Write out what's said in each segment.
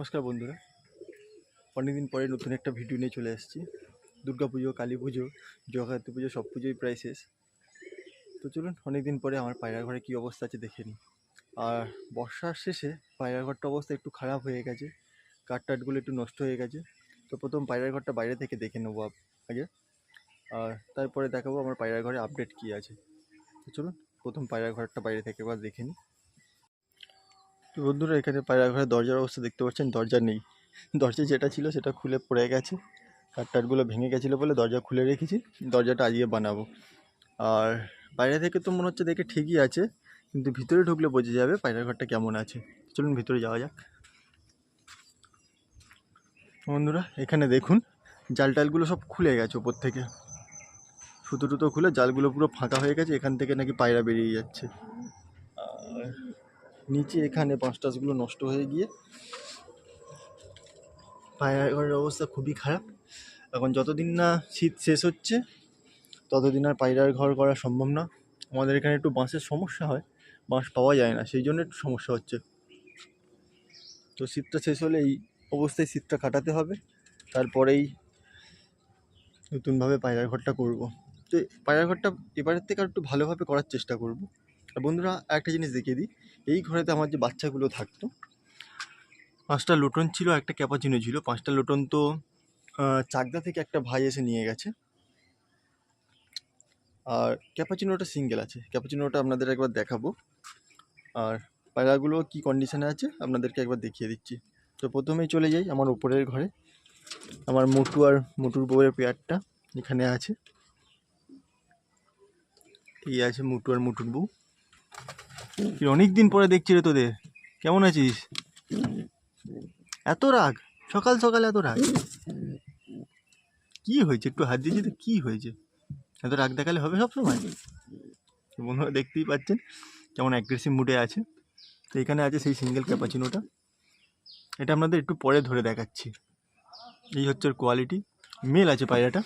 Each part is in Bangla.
নমস্কার বন্ধুরা। অনেকদিন পরে নতুন একটা ভিডিও নিয়ে চলে এসেছি দুর্গা পুজো, কালী পুজো, জগদ্ধাত্রী পুজো, সব পুজোই প্রায় শেষ। তো চলুন, অনেকদিন পরে আমার পায়রা ঘরে কী অবস্থা আছে দেখে নিই। আর বর্ষার শেষে পায়রা ঘরটা অবস্থা একটু খারাপ হয়ে গেছে। কাঠ টাটগুলো একটু নষ্ট হয়ে গেছে। তো প্রথম পায়রা ঘরটা বাইরে থেকে দেখে নেব আগে। আর তারপরে দেখাবো আমার পায়রা ঘরে আপডেট কী আছে। তো চলুন, প্রথম পায়রা ঘরটা বাইরে থেকে একবার দেখে নিই। তো বন্ধুরা, এখানে পায়রা ঘরের দরজার অবস্থা দেখতে পাচ্ছেন, দরজা নেই। দরজা যেটা ছিল সেটা খুলে পড়ে গেছে। টাটগুলো ভেঙে গেছিল বলে দরজা খুলে রেখেছি, দরজাটা আজকে বানাবো। আর বাইরে থেকে তো মনে হচ্ছে দেখে ঠিকই আছে, কিন্তু ভিতরে ঢুকলে বোঝা যাবে পায়রা ঘরটা কেমন আছে। চলুন ভিতরে যাওয়া যাক। বন্ধুরা, এখানে দেখুন জাল টালগুলো সব খুলে গেছে ওপর থেকে। সুতো টুতো খুলে জালগুলো পুরো ফাঁকা হয়ে গেছে, এখান থেকে নাকি পায়রা বেরিয়ে যাচ্ছে। নিচে এখানে বাঁশ টাসগুলো নষ্ট হয়ে গিয়ে পায়রা ঘরের অবস্থা খুবই খারাপ। এখন যতদিন না শীত শেষ হচ্ছে, ততদিন আর পায়রার ঘর করা সম্ভব না। আমাদের এখানে একটু বাঁশের সমস্যা হয়, বাঁশ পাওয়া যায় না, সেই জন্য একটু সমস্যা হচ্ছে। তো শীতটা শেষ হলে এই অবস্থায় শীতটা কাটাতে হবে। তারপরেই নতুনভাবে পায়রার ঘরটা করব। তো পায়রার ঘরটা এবারের থেকে আর একটু ভালোভাবে করার চেষ্টা করব। বন্ধুরা, একটা জিনিস দেখিয়ে দিই। এই ঘরেতে আমার যে বাচ্চাগুলো থাকতো, পাঁচটা লোটন ছিল, একটা ক্যাপাচিনো ছিল। পাঁচটা লোটন তো চাকদা থেকে একটা ভাই এসে নিয়ে গেছে। আর ক্যাপাচিনোটা সিঙ্গেল আছে। ক্যাপাচিনোটা আপনাদের একবার দেখাবো। আর পায়রাগুলো কি কন্ডিশনে আছে, আপনাদেরকে একবার দেখিয়ে দিচ্ছি। তো প্রথমেই চলে যাই আমার উপরের ঘরে। আমার মোটু আর মোটুর বউয়ের পেয়ারটা এখানে আছে। এই আছে মুটু আর মুটুর বউ। অনেক দিন পরে দেখছি রে তোদের। কেমন আছিস? এত রাগ? সকাল সকাল এত রাগ? কি হয়েছে? একটু হাত দিয়েছি তো, কি হয়েছে? এত রাগ দেখালে হবে সব সময় বন্ধুরা দেখতেই পাচ্ছেন, কেমন অ্যাগ্রেসিভ মুডে আছে তো এখানে আছে সেই সিঙ্গেল ক্যাপাচিনোটা এটা আপনাদের একটু পরে ধরে দেখাচ্ছি। এই হচ্ছে ওর কোয়ালিটি মেল আছে পায়রাটা।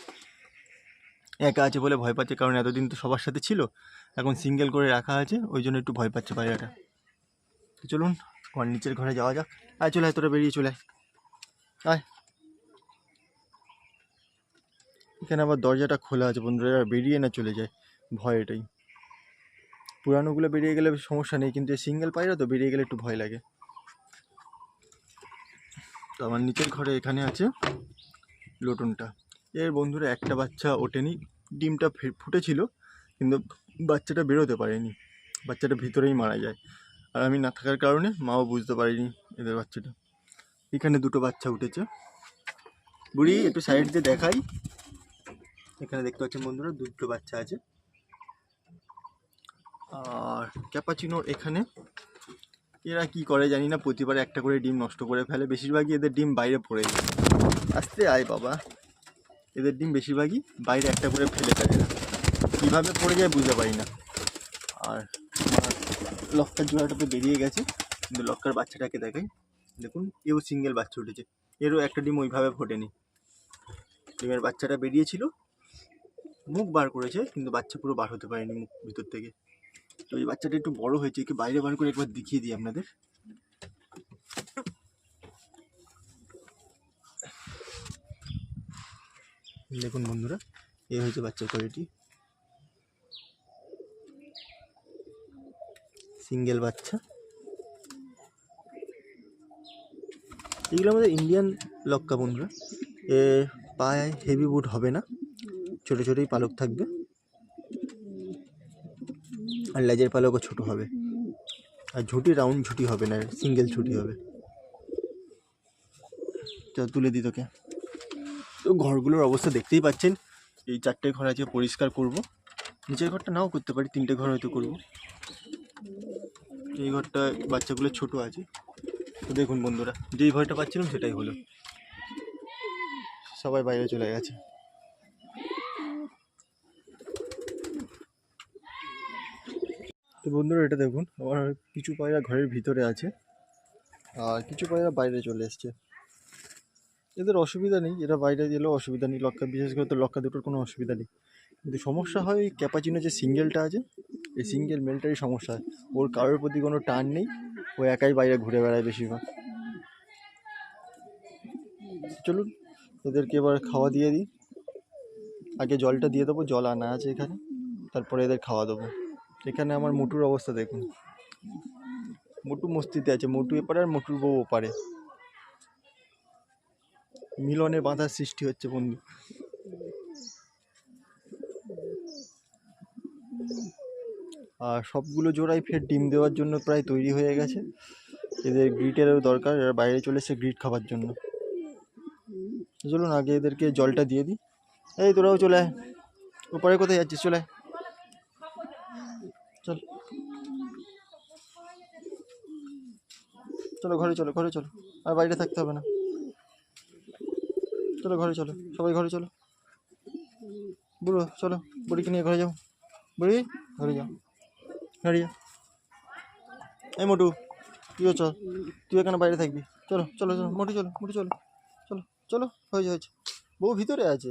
একা আছে বলে ভয় পাচ্ছে, কারণ এতদিন তো সবার সাথে ছিল। এখন সিঙ্গেল করে রাখা আছে, ওই জন্য একটু ভয় পাচ্ছে পায়রাটা তো চলুন ঘর নিচের ঘরে যাওয়া যাক। আয়, চলে আয়, তোরা বেরিয়ে চলে আয়। এখানে আবার দরজাটা খোলা আছে বন্ধুরা বেরিয়ে না চলে যায় ভয় এটাই পুরানোগুলো বেরিয়ে গেলে সমস্যা নেই, কিন্তু সিঙ্গেল পায়রা তো বেরিয়ে গেলে একটু ভয় লাগে। তো আমার নিচের ঘরে এখানে আছে লোটনটা। এর বন্ধুরা একটা বাচ্চা ওঠেনি, ডিমটা ফুটেছিল, কিন্তু বাচ্চাটা বেরোতে পারেনি, বাচ্চাটা ভিতরেই মারা যায়। আর আমি না থাকার কারণে মাও বুঝতে পারিনি এদের বাচ্চাটা। এখানে দুটো বাচ্চা উঠেছে। বুড়ি, একটু সাইড দিয়ে দেখাই। এখানে দেখতে পাচ্ছেন বন্ধুরা, দুটো বাচ্চা আছে। আর ক্যাপাচিনোর এখানে। এরা কি করে জানি না, প্রতিবার একটা করে ডিম নষ্ট করে ফেলে। বেশিরভাগই এদের ডিম বাইরে পড়ে যায়। আসতে আয় বাবা। এদের ডিম বেশিরভাগই বাইরে একটা করে ফেলে ফেলে না। কীভাবে পড়ে যায় বুঝতে পারি না। আর লক্কার জোড়াটা তো বেরিয়ে গেছে। কিন্তু লক্কার বাচ্চাটাকে দেখাই। দেখুন, এও সিঙ্গেল বাচ্চা উঠেছে। এরও একটা ডিম ওইভাবে ফোটেনি। ডিমের বাচ্চাটা বেরিয়েছিল। মুখ বার করেছে, কিন্তু বাচ্চা পুরো বার হতে পারেনি মুখ ভিতর থেকে। তো এই বাচ্চাটা একটু বড় হয়েছে, একে বাইরে বার করে একবার দেখিয়ে দিই আপনাদের। দেখুন বন্ধুরা, এই হয়েছে বাচ্চার কোয়ালিটি। সিঙ্গেল বাচ্চা। এগুলো আমাদের ইন্ডিয়ান লক্কা বন্ধুরা। এ পায়ে হেভি বুট হবে না, ছোটো ছোটোই পালক থাকবে। আর লেজের পালকও ছোটো হবে। আর ঝুটি রাউন্ড ঝুটি হবে না সিঙ্গেল ঝুটি হবে। চল তুলে দিই তোকে। ঘরগুলোর অবস্থা দেখতেই পাচ্ছেন। এই চারটে ঘর আছে পরিষ্কার করব। নিচের ঘরটা নাও করতে পারি, তিনটে ঘর হয়তো করব। এই ঘরটা বাচ্চাগুলো ছোট আছে। তো দেখুন বন্ধুরা, যেই ভয়টা পাচ্ছিলাম সেটাই হলো। সবাই বাইরে চলে গেছে। তো বন্ধুরা, এটা দেখুন, আমার কিছু পায়রা ঘরের ভিতরে আছে। আর কিছু পায়রা বাইরে চলে এসছে। এদের অসুবিধা নেই, এরা বাইরে গেলেও অসুবিধা নেই লক্কা বিশেষ করে তো লক্কা দুটোর কোনো অসুবিধা নেই। কিন্তু সমস্যা হয় ওই ক্যাপাচিনো যে সিঙ্গেলটা আছে, এই সিঙ্গেল মেলটারই সমস্যা হয়। ওর কারোর প্রতি কোনো টান নেই, ও একাই বাইরে ঘুরে বেড়ায় বেশিরভাগ। চলুন, এদেরকে এবার খাওয়া দিয়ে দিই। আগে জলটা দিয়ে দেবো, জল আনা আছে এখানে, তারপরে এদের খাওয়া দেবো। এখানে আমার মুটুর অবস্থা দেখুন। মোটু মস্তিতে আছে, মোটু এপারে আর মোটুর বউ ওপারে। মিলনের বাঁধার সৃষ্টি হচ্ছে, বন্ধু। আর সবগুলো জোড়াই ফের ডিম দেওয়ার জন্য প্রায় তৈরি হয়ে গেছে। এদের গ্রিটেরও দরকার, এরা বাইরে চলে এসেছে গ্রিট খাবার জন্য। চলুন, আগে এদেরকে জলটা দিয়ে দিই। এই, তোরাও চলে আয়। ওপারে কোথায় যাচ্ছিস? চলে আয়। চল। চলো, ঘরে চলো ঘরে চলো। আর বাইরে থাকতে হবে না। চলো ঘরে চলো, সবাই ঘরে চলো। বুড়ো, চলো, বুড়িকে নিয়ে ঘরে যাও। বুড়ি, ঘরে যাও। ঘরে যাও এই মোটু, তুইও চল। তুই এখানে বাইরে থাকবি। চলো চলো চলো, মোটু চলো মোটু চলো চলো চলো, হয়েছে হয়েছে। বউ ভিতরে আছে।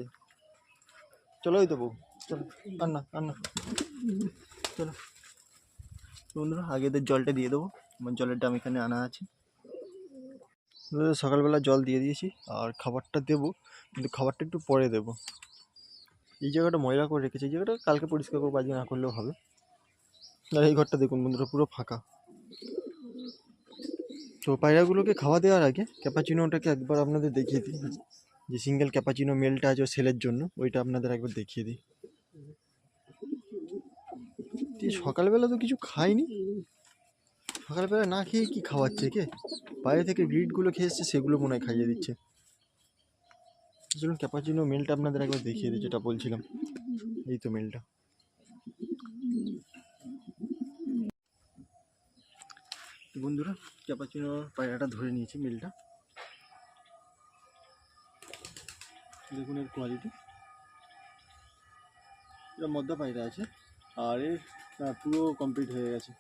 চলো ওই তো বউ, চলো আর না আর না। চলো। বন্ধুরা, আগে এদের জলটা দিয়ে দেবো। আমার জলের ডাম এখানে আনা আছে। সকালবেলা জল দিয়ে দিয়েছি আর খাবারটা দেবো, কিন্তু খাবারটা একটু পরে দেবো। এই জায়গাটা ময়লা করে রেখেছি, এই জায়গাটা কালকে পরিষ্কার করব, আজকে না করলেও হবে। আর এই ঘরটা দেখুন বন্ধুরা, পুরো ফাঁকা। তো পায়রাগুলোকে খাওয়া দেওয়ার আগে ক্যাপাচিনোটাকে একবার আপনাদের দেখিয়ে দিই। যে সিঙ্গেল ক্যাপাচিনো মেলটা আছে সেলের জন্য, ওইটা আপনাদের একবার দেখিয়ে দিই। সকালবেলা তো কিছু খাইনি। সকালবেলা না খেয়ে কি খাওয়াচ্ছে কে বাইরে থেকে গ্রিডগুলো খেয়ে এসছে, সেগুলো মনে হয় খাইয়ে দিচ্ছে। চলুন, ক্যাপাচিনো মেলটা আপনাদের একবার দেখিয়ে দিই, যেটা বলছিলাম। এই তো মেলটা বন্ধুরা, ক্যাপাচিনো পায়রাটা ধরে নিয়েছি মিলটা দেখুন এর কোয়ালিটি এটা মদ্দা পায়রা আছে, আর এর পুরো কমপ্লিট হয়ে গেছে।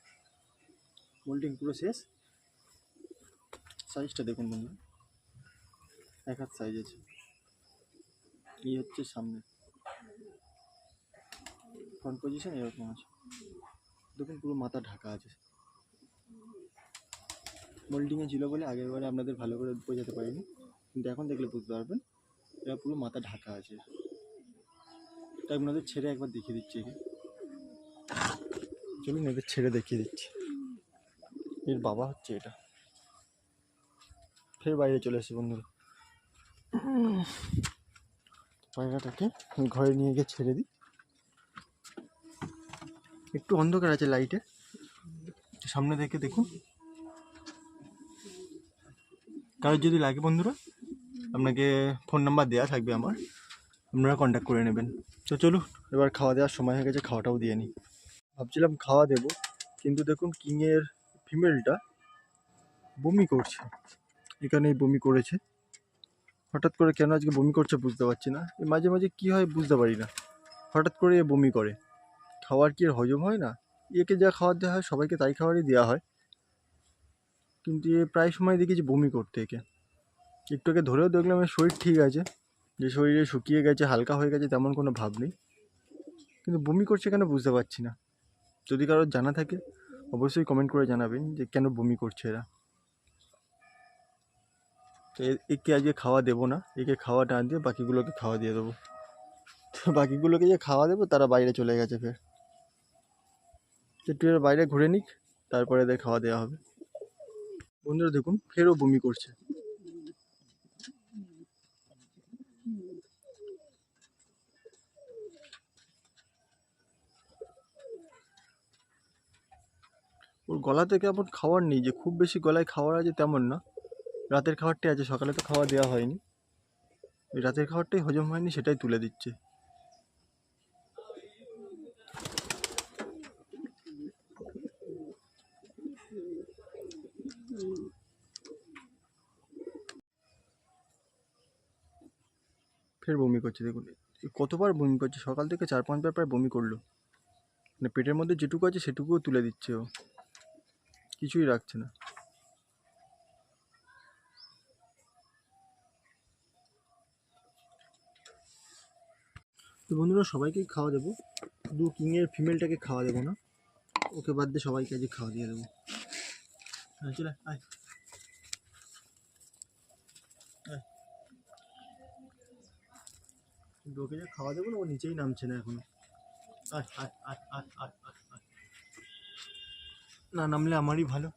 মোল্টিং পুরো শেষ। সাইজটা দেখুন বন্ধু এক হাত সাইজ আছে। এই হচ্ছে সামনে। ফ্রন্ট পজিশন এরকম আছে। দেখুন পুরো মাথা ঢাকা আছে। মোল্ডিংয়ে ছিল বলে আগের বারে আপনাদের ভালো করে বোঝাতে পারিনি। কিন্তু এখন দেখলে বুঝতে পারবেন, এরা পুরো মাথা ঢাকা আছে। তাই আপনাদের ছেড়ে একবার দেখিয়ে দিচ্ছি চলুন এদের ছেড়ে দেখিয়ে দিচ্ছি। এর বাবা হচ্ছে এটা। ফের বাইরে চলে এসে বন্ধুরা। পায়রাটাকে ঘরে নিয়ে গিয়ে ছেড়ে দিই। একটু অন্ধকার আছে লাইটে সামনে দেখে দেখুন। কারোর যদি লাগে বন্ধুরা, আপনাকে ফোন নাম্বার দেওয়া থাকবে আমার। আপনারা কন্ট্যাক্ট করে নেবেন। তো চলুন, এবার খাওয়া দেওয়ার সময় হয়ে গেছে, খাওয়াটাও দিয়ে নিই। ভাবছিলাম খাওয়া দেবো, কিন্তু দেখুন কিংয়ের ফিমেলটা বমি করছে। এখানেই বমি করেছে। হঠাৎ করে কেন আজকে বমি করছে বুঝতে পারছি না। এ মাঝে মাঝে কী হয় বুঝতে পারি না। হঠাৎ করে এ বমি করে। খাওয়ার কি আর হজম হয় না? একে যা খাবার দেওয়া হয়, সবাইকে তাই খাবারই দেওয়া হয়। কিন্তু এ প্রায় সময় দেখেছি বমি করতে একে। একটু আগে ধরেও দেখলাম এর শরীর ঠিক আছে। যে শরীরে শুকিয়ে গেছে, হালকা হয়ে গেছে, তেমন কোনো ভাব নেই। কিন্তু বমি করছে কেন বুঝতে পারছি না। যদি কারোর জানা থাকে অবশ্যই কমেন্ট করে জানাবেন যে কেন বমি করছে এরা। একে আজকে খাওয়া দেবো না, একে খাওয়া না দিয়ে বাকিগুলোকে খাওয়া দিয়ে দেবো। তো বাকিগুলোকে যে খাওয়া দেবো, তারা বাইরে চলে গেছে ফের। একটু বাইরে ঘুরে নিক, তারপরে এদের খাওয়া দেওয়া হবে। বন্ধুরা দেখুন, ফেরও বমি করছে। ওর গলা থেকে এমন খাবার নেই, যে খুব বেশি গলায় খাওয়ার আছে তেমন না। রাতের খাবারটাই আছে, সকালে তো খাওয়া দেওয়া হয়নি। ওই রাতের খাবারটাই হজম হয়নি, সেটাই তুলে দিচ্ছে। ফের বমি করছে, দেখুন। কতবার বমি করছে, সকাল থেকে চার পাঁচবার প্রায় বমি করল। মানে পেটের মধ্যে যেটুকু আছে সেটুকুও তুলে দিচ্ছে ও। কিছুই রাখছে না। তো বন্ধুরা সবাইকেই খাওয়া দেবো। শুধু কিংয়ের ফিমেলটাকে খাওয়া দেবো না। ওকে বাদ দিয়ে সবাইকে আজকে খাওয়া দিয়ে দেবো। হ্যাঁ চলে, আয়। ওকে যে খাওয়া দেবো না, ও নিচেই নামছে না এখনও। আয় আয় আয় আয় আয় আয়। না, নামলে আমারই ভালো।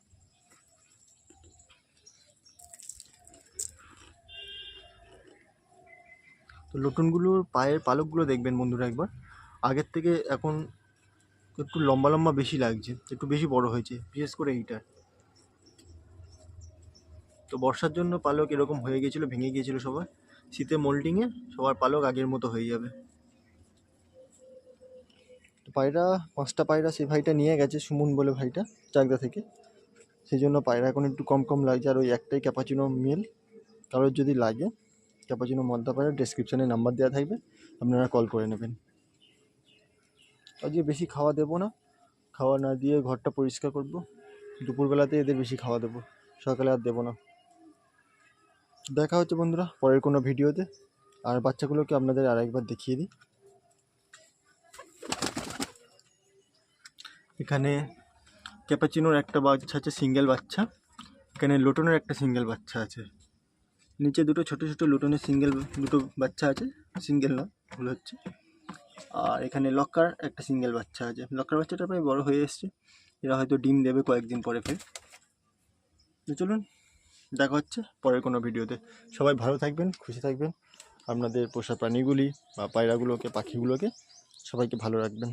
তো লটনগুলোর পায়ের পালকগুলো দেখবেন বন্ধুরা একবার। আগের থেকে এখন একটু লম্বা লম্বা বেশি লাগছে, একটু বেশি বড় হয়েছে, বিশেষ করে এইটা। তো বর্ষার জন্য পালক এরকম হয়ে গিয়েছিল ভেঙে গিয়েছিল সবার। শীতে মোল্ডিংয়ে সবার পালক আগের মতো হয়ে যাবে। পায়রা, পাঁচটা পায়রা সেই ভাইটা নিয়ে গেছে, সুমন বলে ভাইটা, চাকদা থেকে। সেই জন্য পায়রা এখন একটু কম কম লাগছে, আর ওই একটাই ক্যাপাচিনো মেল কারোর যদি লাগে ক্যাপাচিনো মদ্দা পায়রা ডেসক্রিপশানে নাম্বার দেওয়া থাকবে, আপনারা কল করে নেবেন। আজকে বেশি খাওয়া দেবো না, খাওয়া না দিয়ে ঘরটা পরিষ্কার করব। দুপুরবেলাতে এদের বেশি খাওয়া দেবো, সকালে আর দেবো না। দেখা হচ্ছে বন্ধুরা পরের কোনো ভিডিওতে, আর বাচ্চাগুলোকে আপনাদের আর একবার দেখিয়ে দিই। এখানে ক্যাপাচিনোর একটা বাচ্চা আছে, সিঙ্গেল বাচ্চা। এখানে লোটনের একটা সিঙ্গেল বাচ্চা আছে। নিচে দুটো ছোট ছোট লুটনের সিঙ্গেল দুটো বাচ্চা আছে, সিঙ্গেল না, ভুল হচ্ছে। আর এখানে লক্কার একটা সিঙ্গেল বাচ্চা আছে। লক্কার বাচ্চাটা প্রায় বড় হয়ে এসছে। এরা হয়তো ডিম দেবে কয়েকদিন পরে ফের। চলুন, দেখা হচ্ছে পরের কোনো ভিডিওতে। সবাই ভালো থাকবেন, খুশি থাকবেন। আপনাদের পোষা প্রাণীগুলি বা পায়রাগুলোকে, পাখিগুলোকে সবাইকে ভালো রাখবেন।